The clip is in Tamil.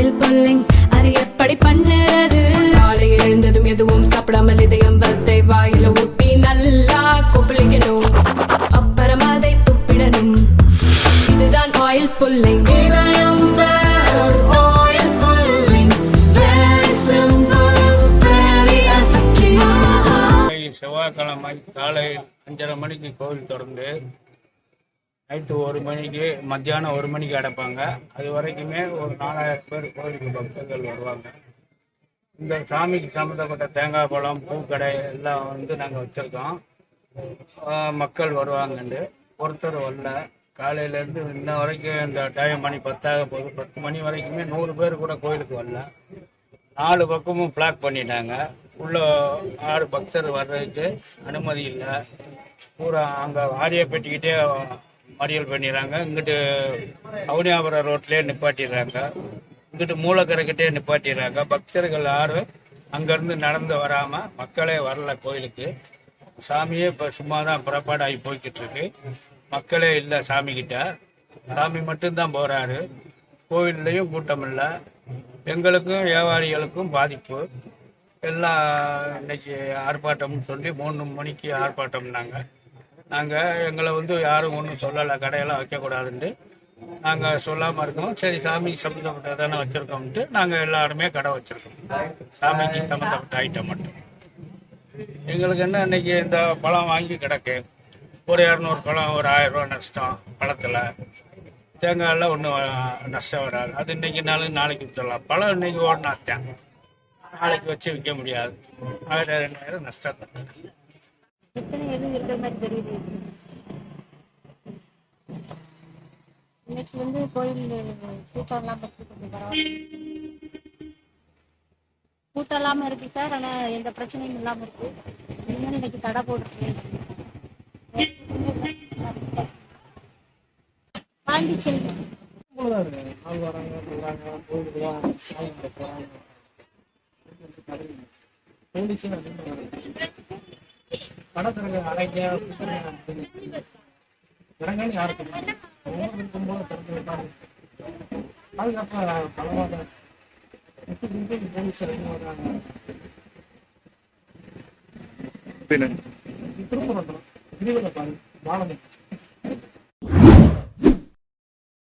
Oil pulling. அது எப்படி பண்ணுறது? காலையில் எழுந்ததும் எதுவும் சாப்பிடாமல் இதயம் வளத்தை வாயில ஊத்தி நல்லா கொப்பளிக்கணும். அப்புறம் அதை துப்பிடணும். இதுதான் ஆயில் புல்லிங். செவ்வாய்க்கிழமை காலை அஞ்சரை மணிக்கு கோவில் திறந்து நைட்டு ஒரு மணிக்கு மத்தியானம் ஒரு மணிக்கு அடைப்பாங்க. அது வரைக்குமே ஒரு நாலாயிரம் பேர் கோவிலுக்கு பக்தர்கள் வருவாங்க. இந்த சாமிக்கு சம்மந்தப்பட்ட தேங்காய் பழம் பூக்கடை எல்லாம் வந்து நாங்கள் வச்சுருக்கோம். மக்கள் வருவாங்கண்டு. ஒருத்தர் வரல. காலையிலேருந்து இன்ன வரைக்கும் இந்த டைம் மணி பத்தாக போகுது. பத்து மணி வரைக்குமே நூறு பேர் கூட கோயிலுக்கு வரல. நாலு பக்கமும் பிளாக் பண்ணிட்டாங்க. உள்ள ஆறு பக்தர் வர்றதுக்கு அனுமதி இல்லை. பூரா அங்கே ஆடியை பெட்டிக்கிட்டே மறியல் பண்ணிடுறாங்க. இங்கிட்டு அவனியாபுரம் ரோட்லேயே நிப்பாட்டிடுறாங்க. இங்கிட்டு மூலக்கரைக்கிட்டே நிப்பாட்டிடுறாங்க. பக்தர்கள் யாரும் அங்கேருந்து நடந்து வராமல் மக்களே வரல கோயிலுக்கு. சாமியே இப்போ சும்மா தான் புறப்பாடாகி போய்கிட்டு இருக்கு மக்களே இல்லை சாமிக்கிட்ட. சாமி மட்டும்தான் போகிறாரு கோவில்லையும் கூட்டம் இல்லை எங்களுக்கும் வியாபாரிகளுக்கும் பாதிப்பு. எல்லாம் இன்னைக்கு ஆர்ப்பாட்டம்னு சொல்லி மூணு மணிக்கு ஆர்ப்பாட்டம்னாங்க. நாங்கள் எங்களை வந்து யாரும் ஒன்றும் சொல்லலை கடையெல்லாம் வைக்கக்கூடாதுன்ட்டு. நாங்கள் சொல்லாமல் இருக்கோம் சரி சாமிக்கு சம்மந்தப்பட்டதானே வச்சுருக்கோம்ட்டு நாங்கள் எல்லாருமே கடை வச்சுருக்கோம். சாமிக்கு சம்மந்தப்பட்ட ஐட்டம் மட்டும். எங்களுக்கு என்ன இன்னைக்கு இந்த பழம் வாங்கி கிடக்கு? ஒரு இரநூறு பழம் ஒரு ஆயிரம் ரூபா நஷ்டம் பழத்தில். தேங்காயில் ஒன்றும் நஷ்டம் வராது. அது இன்னைக்கு நாள் நாளைக்கு விற்றுலாம் பழம் இன்னைக்கு ஓடினாத்தேன் நாளைக்கு வச்சு விற்க முடியாது. ஆயிரம் ரெண்டாயிரம் நஷ்டம் தான். எதுவும் இருக்கிற மாதிரி தெரியுது. இன்னைக்கு வந்து கோயில் கூட்டம் இல்லாம இருக்கு கொஞ்சம் பரவாயில்ல. கூட்டம் இல்லாம இருக்கு சார் ஆனா எந்த பிரச்சனையும் இல்லாம இருக்கு. இன்னும் இன்னைக்கு தடை போட்டுருக்கு பாண்டிச்சேரி. கடற்கரை அடைக்க இறங்கன்னு யாருக்கு இருக்கும்போது திறந்து விட்டாங்க பாதுகாப்பா பலவாத விட்டு விட்டு போலீஸ் இறங்கி வர்றாங்க. திருப்பூரம் திருவிழா பாரு. வாழணும்